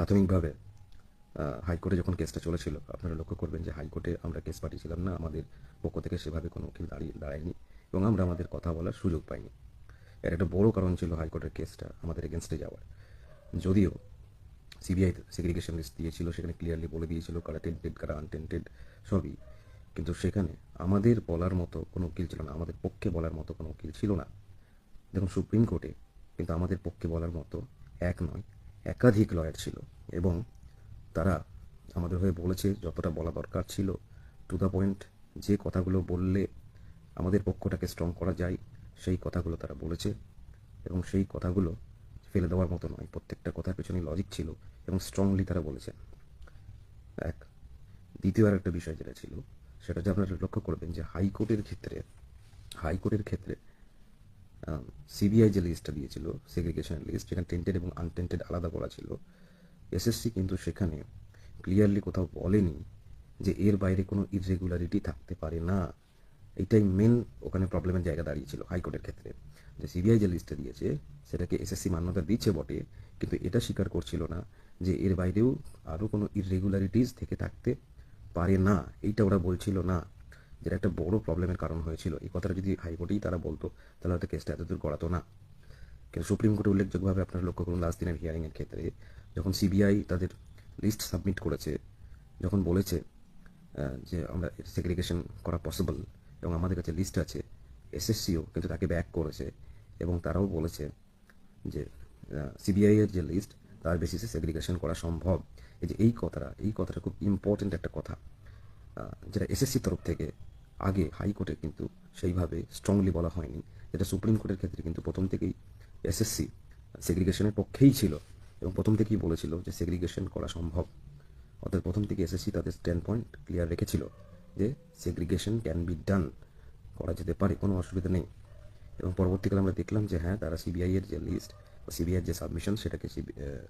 প্রাথমিকভাবে হাইকোর্টে যখন কেসটা চলেছিল, আপনারা লক্ষ্য করবেন যে হাইকোর্টে আমরা কেস পাঠিয়েছিলাম না, আমাদের পক্ষ থেকে সেভাবে কোনো উকিল দাঁড়িয়ে, দাঁড়ায়নি এবং আমরা আমাদের কথা বলার সুযোগ পাইনি। এর একটা বড় কারণ ছিল হাইকোর্টের কেসটা আমাদের এগেনস্টে যাওয়ার। যদিও সিবিআই সেগ্রিগেশন লিস্ট দিয়েছিল, সেখানে ক্লিয়ারলি বলে দিয়েছিল কারা টেন্টেড কারা আনটেন্টেড সবই। কিন্তু সেখানে আমাদের বলার মতো কোনো উকিল ছিল না, আমাদের পক্ষে বলার মতো কোনো উকিল ছিল না। দেখুন, সুপ্রিম কোর্টে কিন্তু আমাদের পক্ষে বলার মতো এক নয় একাধিক লয়ার ছিল এবং তারা আমাদের হয়ে বলেছে যতটা বলা দরকার ছিল টু দ্য পয়েন্ট যে কথাগুলো বললে আমাদের পক্ষটাকে স্ট্রং করা যায়, সেই কথাগুলো তারা বলেছে এবং সেই কথাগুলো ফেলে দেওয়ার মতো নয়। প্রত্যেকটা কথার পেছনে লজিক ছিল এবং স্ট্রংলি তারা বলেছেন। এক, দ্বিতীয় আর একটা বিষয় যেটা ছিল, সেটা যে আপনারা লক্ষ্য করবেন যে হাইকোর্টের ক্ষেত্রে হাইকোর্টের ক্ষেত্রে সিবিআই যে লিস্টটা দিয়েছিল সেগ্রিগেশন লিস্ট যেখানে টেন্টেড এবং আনটেন্টেড আলাদা করা ছিল এসএসসি কিন্তু সেখানে ক্লিয়ারলি কোথাও বলেনি যে এর বাইরে কোনো ইররেগুলারিটি থাকতে পারে না। এটাই মেন ওখানে প্রবলেমের জায়গা দাঁড়িয়েছিল হাইকোর্টের ক্ষেত্রে। যে সিবিআই যে লিস্টটা দিয়েছে, সেটাকে এসএসসি মান্যতা দিচ্ছে বটে, কিন্তু এটা স্বীকার করছিল না যে এর বাইরেও আরও কোনো ইররেগুলারিটিস থেকে থাকতে পারে না। এইটা ওরা বলছিল না। যেটা একটা বড় প্রবলেমের কারণ হয়েছিল। এই কথাটা যদি হাইকোর্টেই তারা বলতো, তাহলে হয়তো কেসটা এতদূর গড়াতো না। কিন্তু সুপ্রিম কোর্টে উল্লেখযোগ্যভাবে আপনারা লক্ষ্য করুন লাস্ট দিনের হিয়ারিংয়ের ক্ষেত্রে যখন সিবিআই তাদের লিস্ট সাবমিট করেছে, যখন বলেছে যে আমরা সেগ্রিগেশন করা পসিবল এবং আমাদের কাছে লিস্ট আছে এসএসসিও কিন্তু তাকে ব্যাক করেছে এবং তারাও বলেছে যে সিবিআইয়ের যে লিস্ট তার বেসিসে সেগ্রিগেশন করা সম্ভব। এই যে এই কথাটা এই কথাটা খুব ইম্পর্টেন্ট একটা কথা যেটা এসএসসি তরফ থেকে আগে হাইকোর্টে কিন্তু সেইভাবে স্ট্রংলি বলা হয়নি। যেটা সুপ্রিম কোর্টের ক্ষেত্রে কিন্তু প্রথম থেকেই এসএসসি সেগ্রিগেশনের পক্ষেই ছিল এবং প্রথম থেকেই বলেছিল যে সেগ্রিগেশন করা সম্ভব। অর্থাৎ প্রথম থেকে এসএসসি তাদের স্ট্যান্ড পয়েন্ট ক্লিয়ার রেখেছিল যে সেগ্রিগেশন ক্যান বি ডান করা যেতে পারে, কোনো অসুবিধা নেই। এবং পরবর্তীকালে আমরা দেখলাম যে হ্যাঁ তারা সিবিআই এর যে লিস্ট সিবিআই এর যে সাবমিশন সেটাকে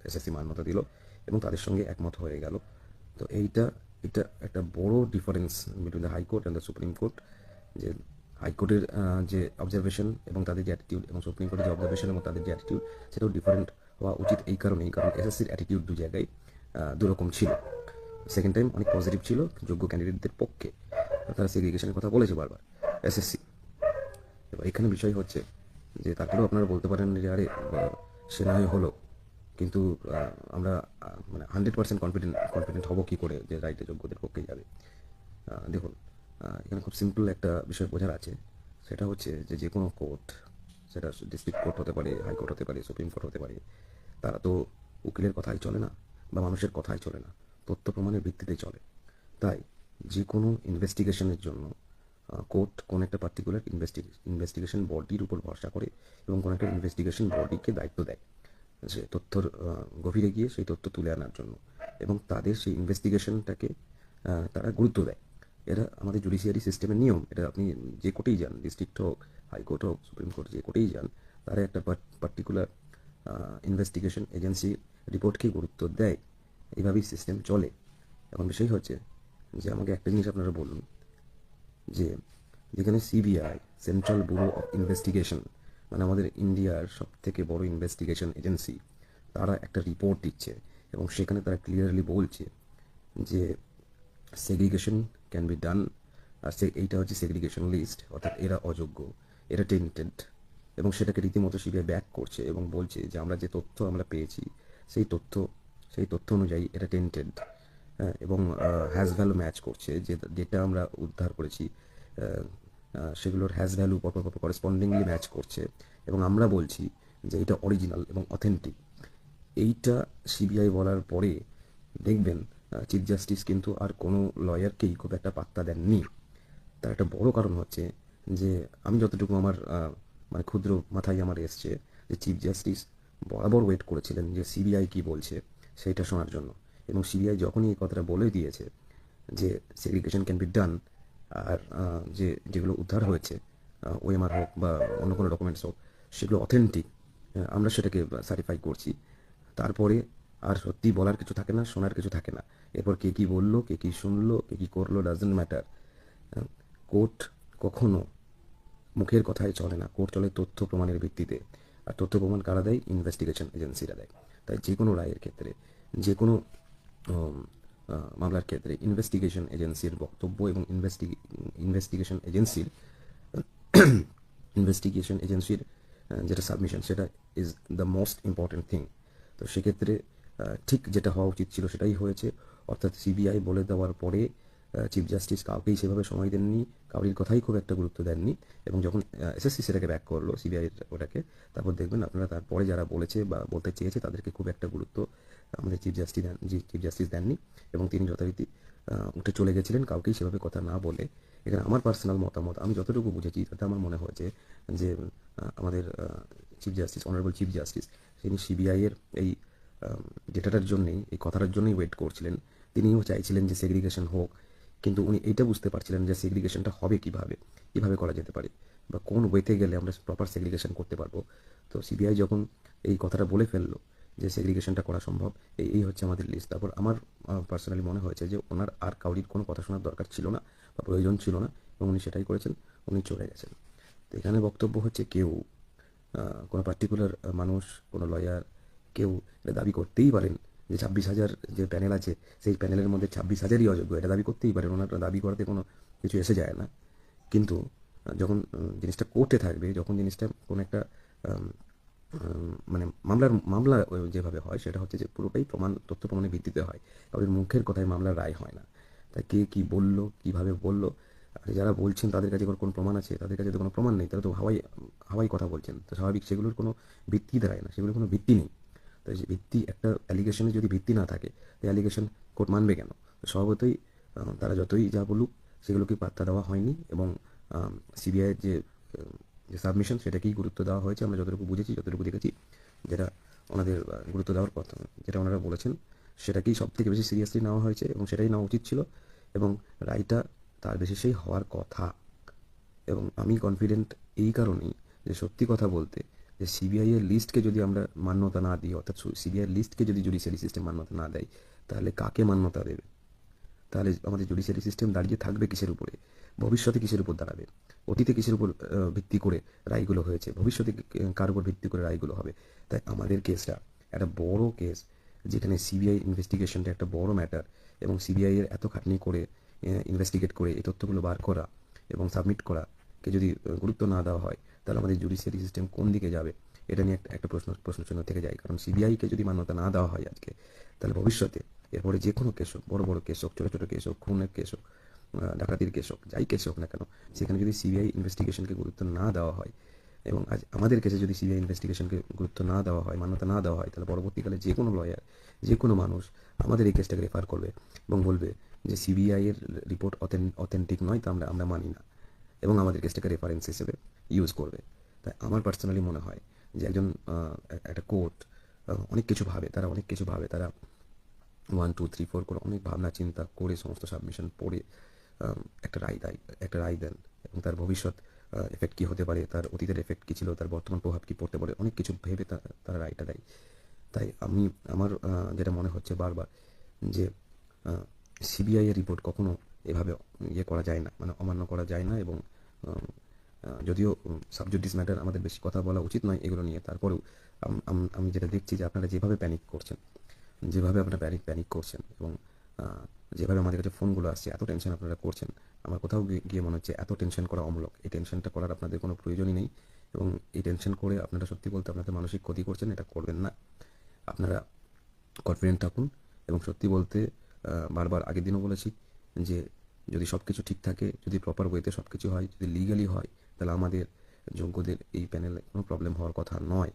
এসএসসি মান্যতা দিল এবং তাদের সঙ্গে একমত হয়ে গেল। তো এইটা এটা একটা বড় difference between the high court and the supreme court যে হাইকোর্টের যে অবজারভেশন এবং তাদের যে অ্যাটিটিউড এবং সুপ্রিম কোর্টের যে অবজারভেশন এবং তাদের যে অ্যাটিটিউড সেটাও ডিফারেন্ট হওয়া উচিত এই কারণেই কারণ এসএসসির অ্যাটিটিউড দু জায়গায় দুরকম ছিল। সেকেন্ড টাইম অনেক পজিটিভ ছিল যোগ্য ক্যান্ডিডেটদের পক্ষে। তারা সেগ্রিগেশনের কথা বলেছে বারবার এসএসসি এবার এখানে বিষয় হচ্ছে যে তারপরেও আপনারা বলতে পারেন যে আরে আহ, সে না হয় হলো। কিন্তু আমরা মানে হান্ড্রেড পার্সেন্ট কনফিডেন্ট কনফিডেন্ট হব কী করে যে রাইটে যোগ্যদের পক্ষেই যাবে। দেখুন এখানে খুব সিম্পল একটা বিষয় বোঝার আছে। সেটা হচ্ছে যে যে কোনো কোর্ট সেটা ডিস্ট্রিক্ট কোর্ট হতে পারে হাইকোর্ট হতে পারে সুপ্রিম কোর্ট হতে পারে, তারা তো উকিলের কথাই চলে না বা মানুষের কথাই চলে না, তথ্য প্রমাণের ভিত্তিতে চলে। তাই যে কোনো ইনভেস্টিগেশনের জন্য কোর্ট কোনো একটা পার্টিকুলার ইনভেস্টিগেশন বডির উপর ভরসা করে এবং কোনো একটা ইনভেস্টিগেশন বডিকে দায়িত্ব দেয়। যে তথ্যর গভীরে গিয়ে সেই তথ্য তুলে আনার জন্য। এবং তাদের সেই ইনভেস্টিগেশনটাকে তারা গুরুত্ব দেয়। এটা আমাদের জুডিশিয়ারি সিস্টেমের নিয়ম, এটা আপনি যে কোর্টেই যান ডিস্ট্রিক্ট হোক হাইকোর্ট হোক সুপ্রিম কোর্ট যে কোর্টেই যান, তারা একটা পার্টিকুলার ইনভেস্টিগেশন এজেন্সি রিপোর্টকে গুরুত্ব দেয়। এইভাবেই সিস্টেম চলে। এখন বিষয় হচ্ছে যে, আমাকে একটা জিনিস আপনারা বলুন, যে যেখানে CBI central bureau of investigation মানে আমাদের ইন্ডিয়ার সব থেকে বড় ইনভেস্টিগেশন এজেন্সি তারা একটা রিপোর্ট দিচ্ছে এবং সেখানে তারা ক্লিয়ারলি বলছে যে সেগ্রিগেশন ক্যান বি ডান আর সে এইটা হচ্ছে সেগ্রিগেশন লিস্ট অর্থাৎ এরা অযোগ্য, এরা টেন্টেড এবং সেটাকে রীতিমতো সিবিআই ব্যাক করছে এবং বলছে যে আমরা যে তথ্য আমরা পেয়েছি, সেই তথ্য সেই তথ্য অনুযায়ী এটা টেন্টেড হ্যাঁ এবং হ্যাজ ভ্যালু ম্যাচ করছে, যে যেটা আমরা উদ্ধার করেছি সেগুলোর হ্যাজ ভ্যালু পরপর করেসপন্ডিংলি ম্যাচ করছে। এবং আমরা বলছি যে এটা অরিজিনাল এবং অথেন্টিক এইটা সিবিআই বলার পরে দেখবেন চিফ জাস্টিস কিন্তু আর কোনো লয়ারকেই খুব একটা পাত্তা দেননি। তার একটা বড় কারণ হচ্ছে যে আমি যতটুকু আমার মানে ক্ষুদ্র মাথায় আমার এসছে যে চিফ জাস্টিস বরাবর ওয়েট করেছিলেন যে সিবিআই কি বলছে সেইটা শোনার জন্য। এবং সিবিআই যখনই এই কথাটা বলে দিয়েছে যে সেগ্রিগেশন ক্যান বি ডান আর যে, যেগুলো উদ্ধার হয়েছে ওএমআর হোক বা অন্য কোনো ডকুমেন্টস হোক, সেগুলো অথেন্টিক আমরা সেটাকে সার্টিফাই করছি। তারপরে আর সত্যি বলার কিছু থাকে না, শোনার কিছু থাকে না। এরপর কে কী বলল, কে কী শুনলো, কে কী করল ডাজেন্ট ম্যাটার কোর্ট কখনো মুখের কথাই চলে না। কোর্ট চলে তথ্য প্রমাণের ভিত্তিতে। আর তথ্য প্রমাণ কারা দেয়? ইনভেস্টিগেশন এজেন্সিরা দেয়। তাই যে কোনো রায়ের ক্ষেত্রে যে কোনো মামলার ক্ষেত্রে ইনভেস্টিগেশন এজেন্সির বক্তব্য এবং ইনভেস্টি ইনভেস্টিগেশন এজেন্সির ইনভেস্টিগেশন এজেন্সির যেটা সাবমিশন সেটা is the most important thing তো সেক্ষেত্রে ঠিক যেটা হওয়া উচিত ছিল সেটাই হয়েছে। অর্থাৎ সিবিআই বলে দেওয়ার পরে চিফ জাস্টিস কাউকেই সেভাবে সময় দেননি, কাউরির কথাই খুব একটা গুরুত্ব দেননি এবং যখন এসএসসি সেটাকে ব্যাক করল সিবিআই ওটাকে, তারপর দেখবেন আপনারা তারপরে যারা বলেছে বা বলতে চেয়েছে তাদেরকে খুব একটা গুরুত্ব আমাদের চিফ জাস্টিস দেন চিফ জাস্টিস দেননি এবং তিনি যথারীতি উঠে চলে গেছিলেন কাউকেই সেভাবে কথা না বলে। এখানে আমার পার্সোনাল মতামত, আমি যতটুকু বুঝেছি তাতে আমার মনে হয়েছে যে আমাদের chief justice honourable chief justice তিনি সিবিআইয়ের এই ডেটাটার জন্যেই, এই কথাটার জন্যই ওয়েট করছিলেন। তিনিও চাইছিলেন যে সেগ্রিগেশন হোক, কিন্তু উনি এইটা বুঝতে পারছিলেন যে সেগ্রিগেশনটা হবে কীভাবে কীভাবে করা যেতে পারে বা কোন ওয়েতে গেলে আমরা প্রপার সেগ্রিগেশন করতে পারব। তো সিবিআই যখন এই কথাটা বলে ফেলল যে সেগ্রিগেশনটা করা সম্ভব এই এই হচ্ছে আমাদের লিস্ট তারপর আমার পার্সোনালি মনে হয়েছে যে ওনার আর কাউরির কোনো কথা শোনার দরকার ছিল না বা প্রয়োজন ছিল না এবং উনি সেটাই করেছেন, উনি চলে গেছেন। তো এখানে বক্তব্য হচ্ছে কেউ কোনো পার্টিকুলার মানুষ, কোনো লয়ার কেউ এটা দাবি করতেই পারেন যে ছাব্বিশ হাজার যে প্যানেল আছে, সেই প্যানেলের মধ্যে ছাব্বিশ হাজারই অযোগ্য, এটা দাবি করতেই পারেন। ওনার দাবি করাতে কোনো কিছু এসে যায় না। কিন্তু যখন জিনিসটা কোর্টে থাকবে, যখন জিনিসটা কোনো একটা মানে মামলার, মামলা যেভাবে হয়, সেটা হচ্ছে যে পুরোটাই প্রমাণ, তথ্য প্রমাণের ভিত্তিতে হয়। কারোর মুখের কথায় মামলার রায় হয় না। তাই কে কী বলল, কীভাবে বলল, আর যারা বলছেন তাদের কাছে কোনো প্রমাণ আছে? তাদের কাছে তো কোনো প্রমাণ নেই। তারা তো হাওয়াই হাওয়াই কথা বলছেন। তো স্বাভাবিক সেগুলোর কোনো ভিত্তি দাঁড়ায় না। সেগুলোর কোনো ভিত্তি নেই। তো ভিত্তি, একটা অ্যালিগেশনে যদি ভিত্তি না থাকে তো অ্যালিগেশন কোর্ট মানবে কেন? তো স্বভাবতই তারা যতই যা বলুক, সেগুলোকে পাত্তা দেওয়া হয়নি এবং সিবিআইয়ের যে যে সাবমিশন সেটাকেই গুরুত্ব দেওয়া হয়েছে, আমরা যতটুকু বুঝেছি, যতটুকু দেখেছি, যেটা ওনাদের গুরুত্ব দেওয়ার কথা। যেটা ওনারা বলেছেন, সেটাকেই সব থেকে বেশি সিরিয়াসলি নেওয়া হয়েছে এবং সেটাই নেওয়া উচিত ছিল এবং রায়টা তার বেশিসেই হওয়ার কথা। এবং আমি কনফিডেন্ট এই কারণেই যে সত্যি কথা বলতে, যে সিবিআইয়ের লিস্টকে যদি আমরা মান্যতা না দিই, অর্থাৎ সিবিআই লিস্টকে যদি জুডিশিয়ারি সিস্টেম মান্যতা না দেয়, তাহলে কাকে মান্যতা দেবে? তাহলে আমাদের জুডিশিয়ারি সিস্টেম দাঁড়িয়ে থাকবে কিসের উপরে? ভবিষ্যতে কিসের উপর দাঁড়াবে? অতীতে কিসের উপর ভিত্তি করে রায়গুলো হয়েছে? ভবিষ্যতে কার উপর ভিত্তি করে রায়গুলো হবে? তাই আমাদের কেসটা একটা বড় কেস, যেখানে সিবিআই ইনভেস্টিগেশনটা একটা বড় ম্যাটার এবং সিবিআই এর এত খাটনি করে ইনভেস্টিগেট করে এই তথ্যগুলো বার করা এবং সাবমিট করা কে যদি গুরুত্ব না দেওয়া হয়, তাহলে আমাদের জুডিশিয়ারি সিস্টেম কোন দিকে যাবে? এটা নিয়ে একটা একটা প্রশ্ন প্রশ্নচিহ্ন থেকে যায়। কারণ সিবিআইকে যদি মান্যতা না দেওয়া হয় আজকে, তাহলে ভবিষ্যতে এরপরে যে কোনো কেস হোক, বড় বড় কেস হোক, ছোটো ছোটো কেস হোক, খুনের কেস হোক ডাকাতির কেস হোক, যাই কেস হোক না কেন, সেখানে যদি সিবিআই ইনভেস্টিগেশনকে গুরুত্ব না দেওয়া হয় এবং আজ আমাদের কেসে যদি সিবিআই ইনভেস্টিগেশনকে গুরুত্ব না দেওয়া হয়, মান্যতা না দেওয়া হয়, তাহলে পরবর্তীকালে যে কোনো লয়ার যে কোনো মানুষ আমাদের এই কেসটাকে রেফার করবে এবং বলবে যে সিবিআই এর রিপোর্ট অথেন্টিক নয় তা আমরা আমরা মানি না এবং আমাদের কেসটাকে রেফারেন্স হিসেবে ইউজ করবে। তাই আমার পার্সোনালি মনে হয় যে একজন একটা কোর্ট অনেক কিছু ভাবে, তারা অনেক কিছু ভাবে, তারা ওয়ান টু থ্রি ফোর করে অনেক ভাবনা চিন্তা করে সমস্ত সাবমিশন পড়ে একটা রায় দেয়, একটা রায় দেন এবং তার ভবিষ্যৎ এফেক্ট কী হতে পারে, তার অতীতের এফেক্ট কী ছিল, তার বর্তমান প্রভাব কী পড়তে পারে, অনেক কিছু ভেবে তারা রায়টা দেয়। তাই আমি, আমার যেটা মনে হচ্ছে বারবার যে সিবিআই এর রিপোর্ট কখনো এভাবে ইয়ে করা যায় না মানে অমান্য করা যায় না এবং যদিও সাবজুডিস ম্যাটার আমাদের বেশি কথা বলা উচিত নয় এগুলো নিয়ে, তারপরেও আম- যেটা দেখছি যে আপনারা যেভাবে প্যানিক করছেন, যেভাবে আপনারা প্যানিক প্যানিক করছেন এবং যেভাবে আমাদের কাছে ফোনগুলো আসছে, এত টেনশন আপনারা করছেন। আমার কোথাও গিয়ে- মনে হচ্ছে এত টেনশন করা অমূলক। এই টেনশনটা করার আপনাদের কোনো প্রয়োজনই নেই। এবং এই টেনশন করে আপনারা সত্যি বলতে আপনাদের মানসিক ক্ষতি করছেন, এটা করবেন না। আপনারা কনফিডেন্ট থাকুন এবং সত্যি বলতে বারবার আগের দিনও বলেছি যে যদি সব কিছু ঠিক থাকে, যদি প্রপার ওয়েতে সব কিছু হয়, যদি লিগালি হয়, তাহলে আমাদের যোগ্যদের এই প্যানেলে কোনো প্রবলেম হওয়ার কথা নয়।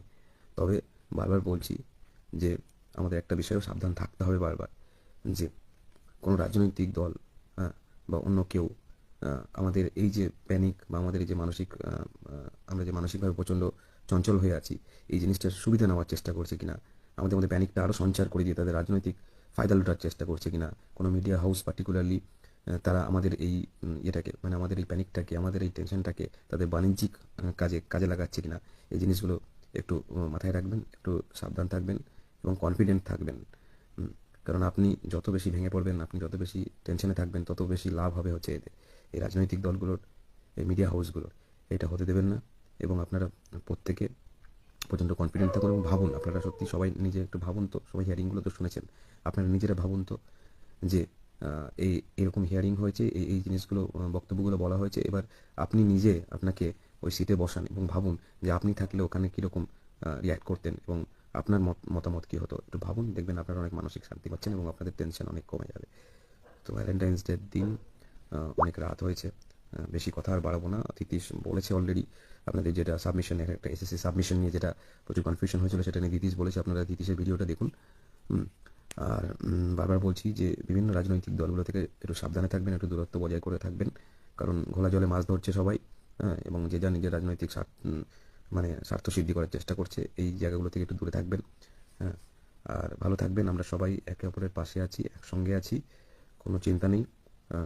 তবে বারবার বলছি যে আমাদের একটা বিষয়েও সাবধান থাকতে হবে বারবার যে কোনো রাজনৈতিক দল হ্যাঁ বা অন্য কেউ আমাদের এই যে প্যানিক বা আমাদের এই যে মানসিক আমরা যে মানসিকভাবে প্রচণ্ড চঞ্চল হয়ে আছি, এই জিনিসটার সুবিধা নেওয়ার চেষ্টা করছে কিনা, আমাদের মধ্যে প্যানিকটা আরও সঞ্চার করে দিয়ে তাদের রাজনৈতিক ফায়দা লুটার চেষ্টা করছে কিনা, কোনো মিডিয়া হাউস পার্টিকুলারলি তারা আমাদের এই ইয়েটাকে মানে আমাদের এই প্যানিকটাকে আমাদের এই টেনশনটাকে তাদের বাণিজ্যিক কাজে কাজে লাগাচ্ছে কিনা, এই জিনিসগুলো একটু মাথায় রাখবেন, একটু সাবধান থাকবেন এবং কনফিডেন্ট থাকবেন। কারণ আপনি যত বেশি ভেঙে পড়বেন, আপনি যত বেশি টেনশনে থাকবেন, তত বেশি লাভ হবে হচ্ছে এতে। এই রাজনৈতিক দলগুলোর, এই মিডিয়া হাউসগুলোর এটা হতে দেবেন না এবং আপনারা প্রত্যেকে প্রচণ্ড কনফিডেন্ট থাকুন এবং ভাবুন, আপনারা সত্যি সবাই নিজে একটু ভাবুন তো, সবাই হিয়ারিংগুলো তো শুনেছেন। আপনারা নিজেরা ভাবুন তো যে এই, এরকম হিয়ারিং হয়েছে, এই এই জিনিসগুলো বক্তব্যগুলো বলা হয়েছে, এবার আপনি নিজে আপনাকে ওই সিটে বসান এবং ভাবুন যে আপনি থাকলে ওখানে কীরকম রিয়াক্ট করতেন এবং আপনার মত মতামত কী হতো? একটু ভাবুন দেখবেন আপনারা অনেক মানসিক শান্তি পাচ্ছেন এবং আপনাদের টেনশন অনেক কমে যাবে। তো ভ্যালেন্টাইন্স ডের দিন অনেক রাত হয়েছে। বেশি কথা আর বাড়াবো না। তিতিশ বলেছে অলরেডি আপনাদের যেটা সাবমিশন একটা এসএসসি সাবমিশন নিয়ে যেটা প্রচুর কনফিউশন হয়েছিল সেটা নিয়ে দিতিশ বলেছে। আপনারা দিতিশের ভিডিওটা দেখুন। আর বারবার বলছি যে বিভিন্ন রাজনৈতিক দলগুলো থেকে একটু সাবধানে থাকবেন একটু দূরত্ব বজায় করে থাকবেন। কারণ ঘোলা জলে মাছ ধরছে সবাই হ্যাঁ, এবং যে যা নিজের রাজনৈতিক মানে স্বার্থ সিদ্ধি করার চেষ্টা করছে এই জায়গাগুলো থেকে একটু দূরে থাকবেন। হ্যাঁ আর ভালো থাকবেন। আমরা সবাই একে অপরের পাশে আছি, একসঙ্গে আছি। কোনো চিন্তা নেই।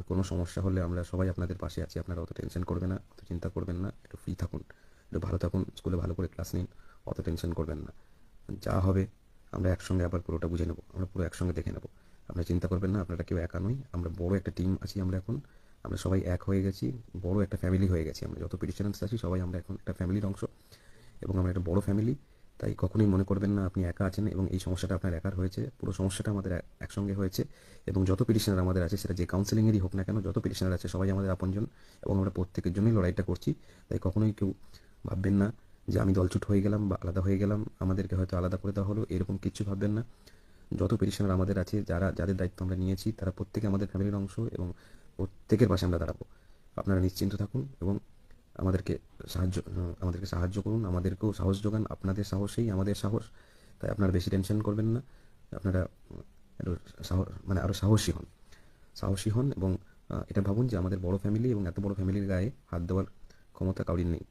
কোনো সমস্যা হলে আমরা সবাই আপনাদের পাশে আছি। আপনারা অত টেনশন করবেন না, অত চিন্তা করবেন না। একটু ফ্রি থাকুন। একটু ভালো থাকুন। স্কুলে ভালো করে ক্লাস নিন, অত টেনশন করবেন না। যা হবে, আমরা একসঙ্গে আবার পুরোটা বুঝে নেব। আমরা পুরো একসঙ্গে দেখে নেব। আপনারা চিন্তা করবেন না, আপনারা কেউ একা নই। আমরা বড় একটা টিম আছি আমরা এখন। আমরা সবাই এক হয়ে গেছি, বড় একটা ফ্যামিলি হয়ে গেছি আমরা। যত পিটিশনার্স আছি, সবাই আমরা এখন একটা ফ্যামিলির অংশ এবং আমরা একটা বড় ফ্যামিলি তাই কখনোই মনে করবেন না আপনি একা আছেন এবং এই সমস্যাটা আপনার একার হয়েছে। পুরো সমস্যাটা আমাদের একসঙ্গে হয়েছে এবং যত পিটিশনার আমাদের আছে, সেটা যে কাউন্সিলিংয়েরই হোক না কেন, যত পিটিশনার আছে, সবাই আমাদের আপনজন এবং আমরা প্রত্যেকের জন্যই লড়াইটা করছি। তাই কখনোই কেউ ভাববেন না যে আমি দলছুট হয়ে গেলাম বা আলাদা হয়ে গেলাম, আমাদেরকে হয়তো আলাদা করে দেওয়া হলো, এরকম কিছু ভাববেন না। যত পিটিশনার আমাদের আছে, যারা যাদের দায়িত্ব আমরা নিয়েছি, তারা প্রত্যেকে আমাদের ফ্যামিলির অংশ এবং প্রত্যেকের পাশে আমরা দাঁড়াবো। আপনারা নিশ্চিন্ত থাকুন এবং আমাদেরকে সাহায্য আমাদেরকে সাহায্য করুন। আমাদেরকেও সাহস যোগান। আপনাদের সাহসেই আমাদের সাহস। তাই আপনারা বেশি টেনশন করবেন না। আপনারা একটু সাহস মানে আরও সাহসী হন। সাহসী হন এবং এটা ভাবুন যে আমাদের বড় ফ্যামিলি এবং এত বড় ফ্যামিলির গায়ে হাত দেওয়ার ক্ষমতা কাউরির নেই।